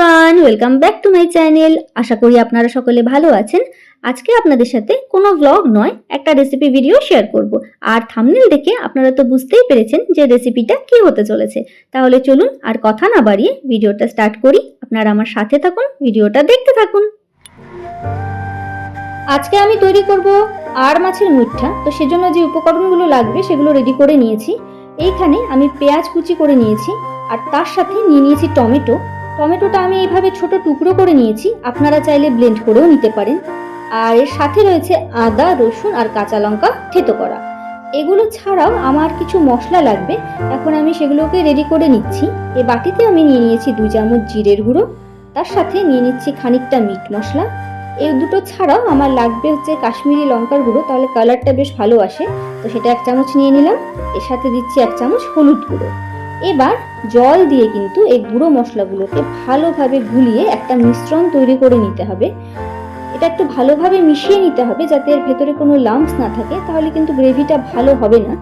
Everyone welcome back to my channel আশা করি আপনারা সকলে ভালো আছেন। আজকে আপনাদের সাথে কোনো ব্লগ নয়, একটা রেসিপি ভিডিও শেয়ার করব। আর থামনেল দেখে আপনারা তো বুঝতেই পেরেছেন যে রেসিপিটা কি হতে চলেছে। তাহলে চলুন আর কথা না বাড়িয়ে ভিডিওটা স্টার্ট করি। আপনারা আমার সাথে থাকুন ভিডিওটা দেখতে থাকুন। আজকে আমি তৈরি করব আর মাছের মুঠা। তো সেজন্য যে উপকরণগুলো লাগবে সেগুলো রেডি করে নিয়েছি। এইখানে আমি পেঁয়াজ কুচি করে নিয়েছি। আর তার সাথে নিয়ে নিয়েছি টমেটো। টমেটোটা আমি এইভাবে ছোট টুকরো করে নিয়েছি। আপনারা চাইলে ব্লেন্ড করেও নিতে পারেন। আর এর সাথে রয়েছে আদা, রসুন আর কাঁচা লঙ্কা থেতো করা। এগুলো ছাড়াও আমার কিছু মশলা লাগবে। এখন আমি সেগুলোকে রেডি করে নিচ্ছি। এই বাটিতে আমি নিয়ে নিয়েছি দু চামচ জিরের গুঁড়ো। তার সাথে নিয়ে নিচ্ছি খানিকটা মিট মশলা। এই দুটো ছাড়াও আমার লাগবে হচ্ছে কাশ্মীরি লঙ্কার গুঁড়ো। তাহলে কালারটা বেশ ভালো আসে। তো সেটা এক চামচ নিয়ে নিলাম। এর সাথে দিচ্ছি এক চামচ হলুদ গুঁড়ো। এবার জল দিয়ে কিন্তু এই গুঁড়ো মশলাগুলোকে ভালোভাবে গুলিয়ে একটা মিশ্রণ তৈরি করে নিতে হবে। এটা একটু ভালোভাবে মিশিয়ে নিতে হবে যাতে এর ভেতরে কোনো লাম্পস না থাকে, তাহলে কিন্তু গ্রেভিটা ভালো হবে না।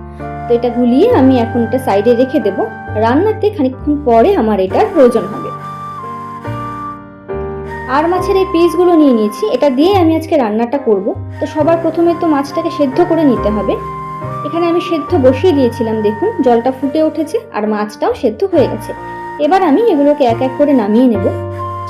তো এটা গুলিয়ে আমি এখন এটা সাইডে রেখে দেব। রান্নাতে খানিকক্ষণ পরে আমার এটার প্রয়োজন হবে। আর মাছের এই পিসগুলো নিয়ে নিয়েছি, এটা দিয়ে আমি আজকে রান্নাটা করব। তো সবার প্রথমে তো মাছটাকে সেদ্ধ করে নিতে হবে। এখানে আমি সেদ্ধ বসিয়ে দিয়েছিলাম, দেখুন, জলটা ফুটে উঠেছে আর মাছটাও সেদ্ধ হয়ে গেছে। এবার আমি এগুলোকে এক এক করে নামিয়ে নেব।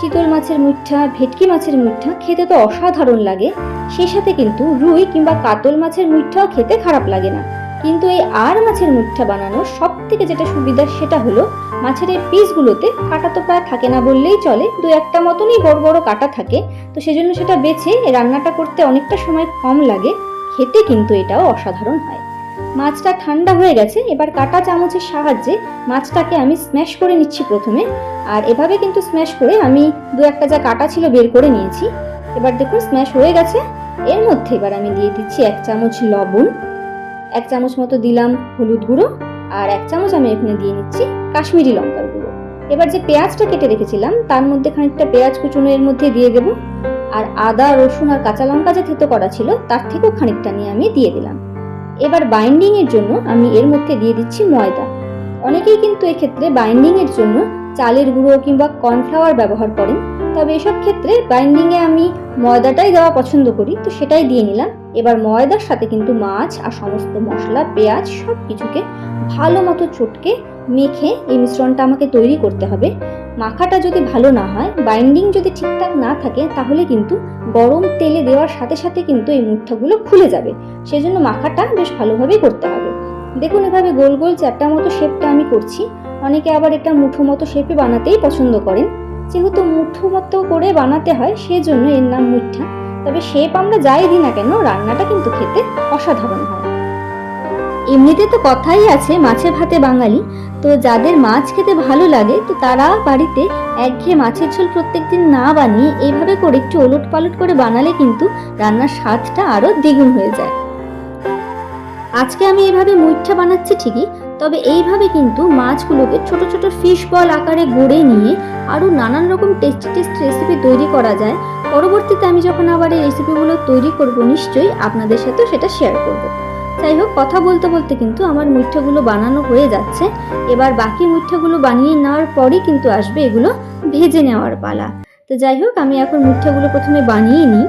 চিতল মাছের মুঠা, ভেটকি মাছের মুঠা খেতে তো অসাধারণ লাগে। সেই সাথে কিন্তু রুই কিংবা কাতল মাছের মুঠাও খেতে খারাপ লাগে না। কিন্তু এই আর মাছের মুঠা বানানোর সব থেকে যেটা সুবিধা সেটা হলো, মাছের এই পিসগুলোতে কাটা তো প্রায় থাকে না বললেই চলে, দু একটা মতনই বড় বড় কাটা থাকে। তো সেজন্য সেটা বেছে রান্নাটা করতে অনেকটা সময় কম লাগে। খেতে কিন্তু এটাও অসাধারণ হয়। মাছটা ঠান্ডা হয়ে গেছে, এবার কাটা চামচের সাহায্যে মাছটাকে আমি স্ম্যাশ করে নিচ্ছি প্রথমে। আর এভাবে কিন্তু স্ম্যাশ করে আমি দু একটা যা কাটা ছিল বের করে নিয়েছি। এবার দেখুন স্ম্যাশ হয়ে গেছে। এর মধ্যে এবার আমি দিয়ে দিচ্ছি এক চামচ লবণ, এক চামচ মতো দিলাম হলুদ গুঁড়ো, আর এক চামচ আমি এখানে দিয়ে নিচ্ছি কাশ্মীরি লঙ্কার গুঁড়ো। এবার যে পেঁয়াজটা কেটে রেখেছিলাম, তার মধ্যে খানিকটা পেঁয়াজ কুচুনো এর মধ্যে দিয়ে দেবো। আর আদা, রসুন আর কাঁচা লঙ্কা যে থেতো করা ছিল, তার থেকেও খানিকটা নিয়ে আমি দিয়ে দিলাম। এবার বাইন্ডিং এর জন্য আমি এর মধ্যে দিয়ে দিচ্ছি ময়দা। অনেকেই কিন্তু এক্ষেত্রে বাইন্ডিং এর জন্য চালের গুঁড়ো কিংবা কর্নফ্লাওয়ার ব্যবহার করেন। তবে এসব ক্ষেত্রে বাইন্ডিং এ আমি ময়দাটাই দেওয়া পছন্দ করি, তো সেটাই দিয়ে নিলাম। এবার ময়দার সাথে কিন্তু মাছ আর সমস্ত মশলা, পেঁয়াজ সব কিছুকে ভালো মতো চটকে মেখে এই মিশ্রণটা আমাকে তৈরি করতে হবে। মাখাটা যদি ভালো না হয় বাইন্ডিং যদি ঠিকঠাক না থাকে, তাহলে কিন্তু গরম তেলে দেওয়ার সাথে সাথে কিন্তু এই মুঠাগুলো খুলে যাবে। সেজন্য মাখাটা বেশ ভালোভাবেই করতে হবে। দেখুন এভাবে গোল গোল চ্যাপটা মতো শেপটা আমি করছি। অনেকে আবার এটা মুঠো মতো শেপে বানাতেই পছন্দ করেন। যেহেতু মুঠো মতো করে বানাতে হয়, সেজন্য এর নাম মুঠা। তবে শেপ আমরা যাই দিই না কেন, রান্নাটা কিন্তু খেতে অসাধারণ হয়। এমনিতে তো কথাই আছে মাছে ভাতে বাঙালি। তো যাদের মাছ খেতে ভালো লাগে, তো তারা বাড়িতে একঘেয়ে মাছের ঝোল প্রত্যেকদিন না বানিয়ে এইভাবে করে একটু ওলট পালট করে বানালে কিন্তু রান্নার স্বাদটা আরও দ্বিগুণ হয়ে যায়। আজকে আমি এভাবে মুইঠা বানাচ্ছি ঠিকই, তবে এইভাবে কিন্তু মাছগুলোকে ছোট ছোট ফিশ বল আকারে গড়ে নিয়ে আরও নানান রকম টেস্টি টেস্ট রেসিপি তৈরি করা যায়। পরবর্তীতে আমি যখন আবার এই রেসিপিগুলো তৈরি করব, নিশ্চয়ই আপনাদের সাথেও সেটা শেয়ার করব। যাই হোক, কথা বলতে বলতে কিন্তু আমার মিঠাগুলো বানানো হয়ে যাচ্ছে। এবার বাকি মিঠাগুলো বানিয়ে নেওয়ার পরই কিন্তু আসবে এগুলো ভেজে নেওয়ার পালা। তো যাই হোক, আমি এখন মিঠাগুলো প্রথমে বানিয়ে নিই।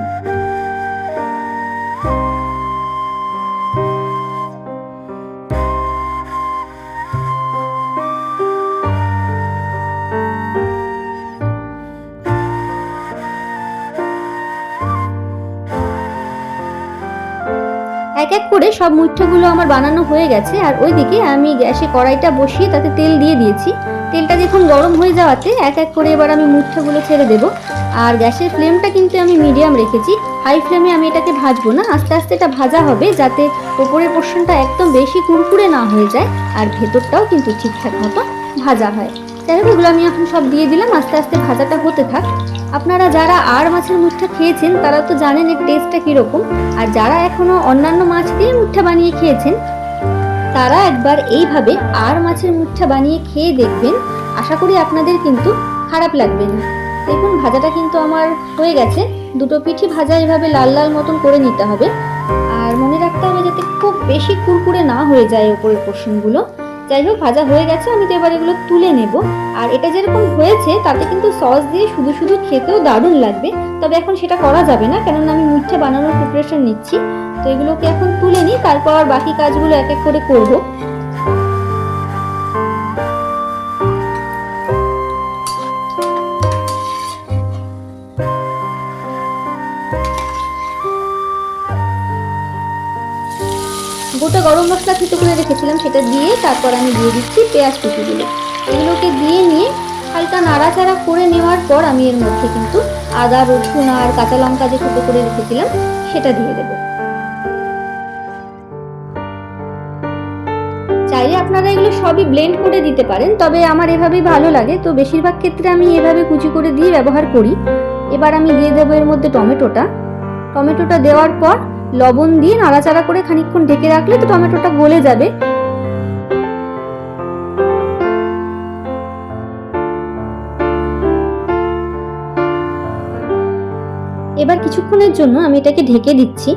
সব মুঠোগুলো আমার বানানো হয়ে গেছে। আর ওইদিকে আমি গ্যাসে কড়াইটা বসিয়ে তাতে তেল দিয়ে দিয়েছি। তেলটা যখন গরম হয়ে যাওয়াতে এক এক করে এবার আমি মুঠোগুলো ছেড়ে দেবো। আর গ্যাসের ফ্লেমটা কিন্তু আমি মিডিয়াম রেখেছি। হাই ফ্লেমে আমি এটাকে ভাজবো না। আস্তে আস্তে এটা ভাজা হবে যাতে ওপরের পোর্শনটা একদম বেশি কুরকুরে না হয়ে যায়। আর ভেতরটাও কিন্তু ঠিকঠাক মতো ভাজা হয়। যাই হোক এগুলো আমি এখন সব দিয়ে দিলাম। আস্তে আস্তে ভাজাটা হতে থাক। আপনারা যারা আর মাছের মুঠটা খেয়েছেন, তারা তো জানেন এর টেস্টটা কীরকম। আর যারা এখনও অন্যান্য মাছ দিয়ে মুঠটা বানিয়ে খেয়েছেন, তারা একবার এইভাবে আর মাছের মুঠটা বানিয়ে খেয়ে দেখবেন। আশা করি আপনাদের কিন্তু খারাপ লাগবে না। দেখুন, ভাজাটা কিন্তু আমার হয়ে গেছে। দুটো পিঠি ভাজা এভাবে লাল লাল মতন করে নিতে হবে। আর মনে রাখতে হবে যাতে খুব বেশি কুরকুরে না হয়ে যায় ওপরের পোর্শনগুলো যাই হোক, ভাজা হয়ে গেছে, আমি তো এবার এগুলো তুলে নেব। আর এটা যেরকম হয়েছে, তাতে কিন্তু সস দিয়ে শুধু শুধু খেতেও দারুণ লাগবে। তবে এখন সেটা করা যাবে না, কেননা আমি মুঠে বানানোর প্রিপারেশন নিচ্ছি। তো এগুলোকে এখন তুলে নিই, তারপর বাকি কাজগুলো এক এক করে করব। গোটা গরম মশলা থেতো করে রেখেছিলাম, সেটা দিয়ে তারপর আমি দিয়ে দিচ্ছি পেঁয়াজ কুচিগুলো এগুলোকে দিয়ে নিয়ে হালকা নাড়াচাড়া করে নেওয়ার পর আমি এর মধ্যে কিন্তু আদা, রসুন আর কাঁচা লঙ্কা যে থেতো করে রেখেছিলাম, সেটা দিয়ে দেবো। চাইলে আপনারা এগুলো সবই ব্লেন্ড করে দিতে পারেন, তবে আমার এভাবেই ভালো লাগে। তো বেশিরভাগ ক্ষেত্রে আমি এভাবে কুচি করে দিয়ে ব্যবহার করি। এবার আমি দিয়ে দেবো এর মধ্যে টমেটোটা। টমেটোটা দেওয়ার পর লবণ দিয়ে নাড়াচাড়া করে খানিকক্ষণ ঢেকে রাখলে তো টমেটোটা গলে যাবে। এবার কিছুক্ষণের জন্য আমি এটাকে ঢেকে দিচ্ছি।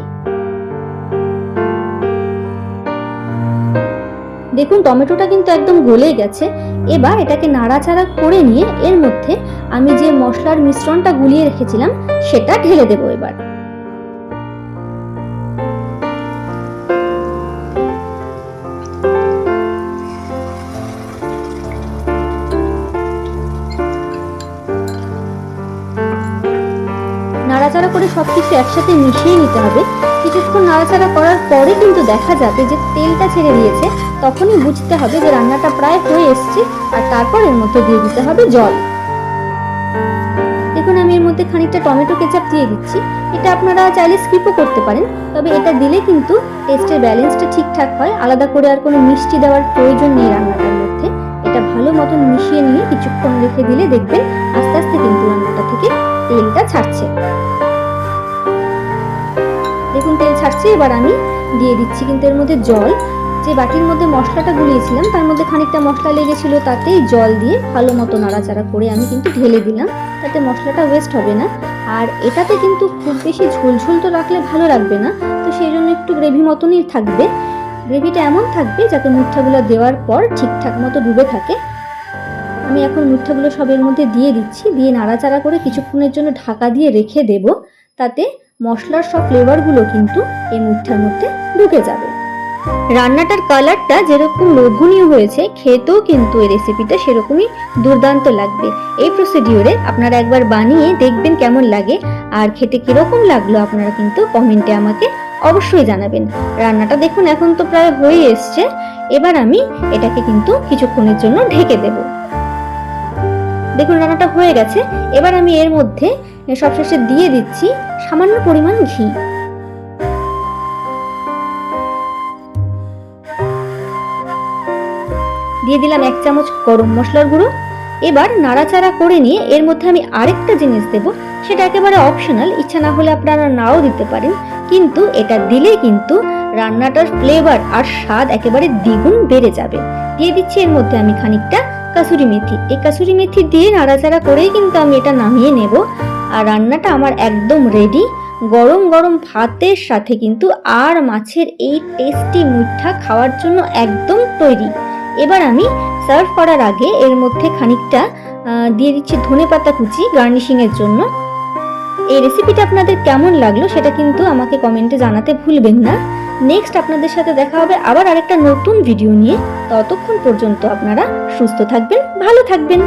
দেখুন, টমেটোটা কিন্তু একদম গলে গেছে। এবার এটাকে নাড়াচাড়া করে নিয়ে এর মধ্যে আমি যে মশলার মিশ্রণটা গুলিয়ে রেখেছিলাম, সেটা ঢেলে দেবো এবার। নাড়াচাড়া করে সব কিছু একসাথে মিশিয়ে নিতে হবে। কিছুক্ষণ নাড়াচাড়া করার পরে কিন্তু দেখা যাবে যে তেলটা ছেড়ে দিয়েছে, তখনই বুঝতে হবে যে রান্নাটা প্রায় হয়ে এসছে আর তারপর এর মধ্যে দিয়ে দিতে হবে জল। দেখুন, আমি এর মধ্যে খানিকটা টমেটো কেচাপ দিয়ে দিচ্ছি। এটা আপনারা চাইলে স্কিপও করতে পারেন, তবে এটা দিলে কিন্তু টেস্টের ব্যালেন্সটা ঠিকঠাক হয়। আলাদা করে আর কোনো মিষ্টি দেওয়ার প্রয়োজন নেই রান্নাটার মধ্যে। এটা ভালো মতন মিশিয়ে নিয়ে কিছুক্ষণ রেখে দিলে দেখবেন আস্তে আস্তে কিন্তু রান্নাটা থেকে তেলটা ছাড়ছে। ছাড়ছে এবার আমি দিয়ে দিচ্ছি কিন্তু এর মধ্যে জল। যে বাটির মধ্যে মশলাটা গুলিয়েছিলাম, তার মধ্যে খানিকটা মশলা লেগেছিল, তাতেই জল দিয়ে ভালো মতো নাড়াচাড়া করে আমি কিন্তু ঢেলে দিলাম। তাতে মশলাটা ওয়েস্ট হবে না। আর এটাতে কিন্তু খুব বেশি ঝোলঝোল তো রাখলে ভালো লাগবে না। তো সেই জন্য একটু গ্রেভি মতনই থাকবে। গ্রেভিটা এমন থাকবে যাতে মুঠাগুলো দেওয়ার পর ঠিকঠাক মতো ডুবে থাকে। আমি এখন মুঠাগুলো সবের মধ্যে দিয়ে দিচ্ছি, দিয়ে নাড়াচাড়া করে কিছুক্ষণের জন্য ঢাকা দিয়ে রেখে দেব। তাতে মশলার সব ফ্লেভারগুলো কিন্তু এই মুঠার মধ্যে ঢুকে যাবে। রান্নাটার কালারটা যেরকম লোভনীয় হয়েছে, খেতেও কিন্তু এই রেসিপিটা সেরকমই দুর্দান্ত লাগবে। এই প্রসিডিওরে আপনারা একবার বানিয়ে দেখবেন কেমন লাগে, আর খেতে কীরকম লাগল আপনারা কিন্তু কমেন্টে আমাকে অবশ্যই জানাবেন। রান্নাটা দেখুন, এখন তো প্রায় হয়ে এসছে। এবার আমি এটাকে কিন্তু কিছুক্ষণের জন্য ঢেকে দেব। দেখুন, রান্নাটা হয়ে গেছে। এবার আমি এর মধ্যে সবশেষে দিয়ে দিচ্ছি সামান্য পরিমাণ ঘি। দিয়ে দিলাম এক চামচ গরম মশলার গুঁড়ো। এবার নাড়াচাড়া করে নিয়ে এর মধ্যে আমি আরেকটা জিনিস দেব, সেটা একেবারে অপশনাল ইচ্ছা না হলে আপনারা নাও দিতে পারেন। কিন্তু এটা দিলে কিন্তু রান্নাটার ফ্লেভার আর স্বাদ একেবারে দ্বিগুণ বেড়ে যাবে। দিয়ে দিচ্ছি এর মধ্যে আমি খানিকটা কাসুরি মেথি। এই কাসুরি মেথি দিয়ে নাড়াচাড়া করেই কিন্তু আমি এটা নামিয়ে নেব। আর রান্নাটা আমার একদম রেডি গরম গরম ভাতের সাথে কিন্তু আর মাছের এই টেস্টি মিঠা খাওয়ার জন্য একদম তৈরি। এবার আমি সার্ভ করার আগে এর মধ্যে খানিকটা দিয়ে দিচ্ছি ধনে পাতা কুচি গার্নিশিংয়ের জন্য। এই রেসিপিটা আপনাদের কেমন লাগল সেটা কিন্তু আমাকে কমেন্টে জানাতে ভুলবেন না। নেক্সট আপনাদের সাথে দেখা হবে আবার আরেকটা নতুন ভিডিও নিয়ে। ততক্ষণ পর্যন্ত আপনারা সুস্থ থাকবেন, ভালো থাকবেন।